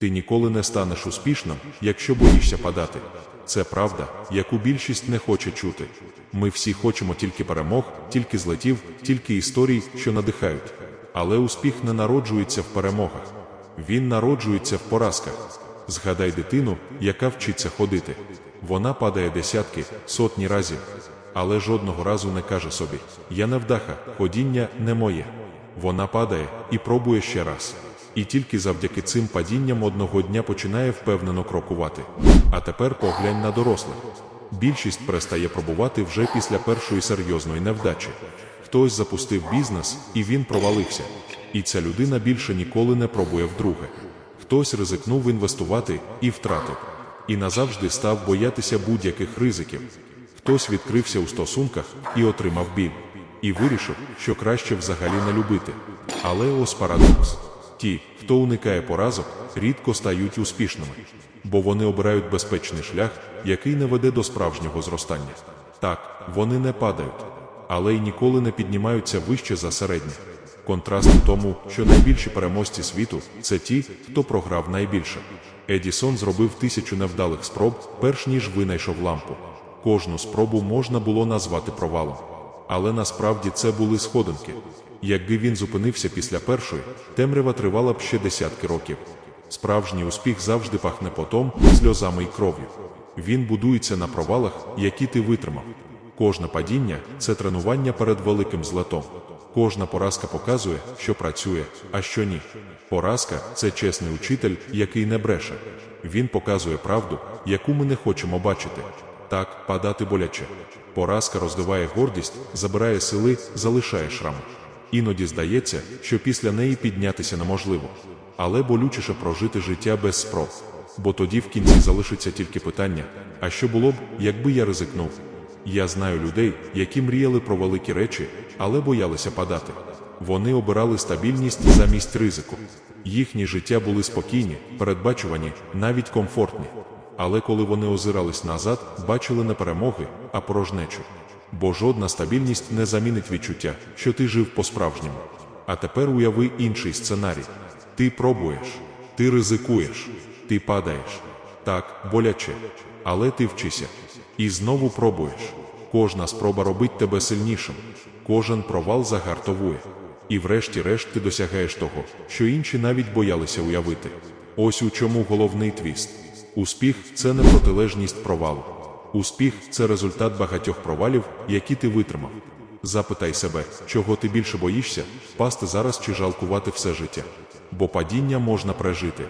Ти ніколи не станеш успішним, якщо боїшся падати. Це правда, яку більшість не хоче чути. Ми всі хочемо тільки перемог, тільки злетів, тільки історій, що надихають. Але успіх не народжується в перемогах. Він народжується в поразках. Згадай дитину, яка вчиться ходити. Вона падає десятки, сотні разів, але жодного разу не каже собі: Я не вдаха, ходіння не моє. Вона падає і пробує ще раз. І тільки завдяки цим падінням одного дня починає впевнено крокувати. А тепер поглянь на дорослих. Більшість перестає пробувати вже після першої серйозної невдачі. Хтось запустив бізнес, і він провалився. І ця людина більше ніколи не пробує вдруге. Хтось ризикнув інвестувати і втратив. І назавжди став боятися будь-яких ризиків. Хтось відкрився у стосунках і отримав біль. І вирішив, що краще взагалі не любити. Але ось парадокс. Ті, хто уникає поразок, рідко стають успішними, бо вони обирають безпечний шлях, який не веде до справжнього зростання. Так, вони не падають, але й ніколи не піднімаються вище за середнє. Контраст у тому, що найбільші переможці світу це ті, хто програв найбільше. Едісон зробив тисячу невдалих спроб, перш ніж винайшов лампу. Кожну спробу можна було назвати провалом. Але насправді це були сходинки. Якби він зупинився після першої, темрява тривала б ще десятки років. Справжній успіх завжди пахне потом, сльозами й кров'ю. Він будується на провалах, які ти витримав. Кожне падіння це тренування перед великим злетом. Кожна поразка показує, що працює, а що ні. Поразка це чесний учитель, який не бреше. Він показує правду, яку ми не хочемо бачити. Так, падати боляче. Поразка роздиває гордість, забирає сили, залишає шрами. Іноді здається, що після неї піднятися неможливо, але болючіше прожити життя без спроб. Бо тоді в кінці залишиться тільки питання: а що було б, якби я ризикнув? Я знаю людей, які мріяли про великі речі, але боялися падати. Вони обирали стабільність замість ризику. Їхні життя були спокійні, передбачувані, навіть комфортні. Але коли вони озирались назад, бачили не перемоги, а порожнечу. Бо жодна стабільність не замінить відчуття, що ти жив по-справжньому. А тепер уяви інший сценарій. Ти пробуєш, ти ризикуєш, ти падаєш. Так, боляче, але ти вчися. І знову пробуєш. Кожна спроба робить тебе сильнішим, кожен провал загартовує. І врешті-решт ти досягаєш того, що інші навіть боялися уявити. Ось у чому головний твіст. Успіх це не протилежність провалу. Успіх це результат багатьох провалів, які ти витримав. Запитай себе, чого ти більше боїшся, впасти зараз чи жалкувати все життя. Бо падіння можна пережити,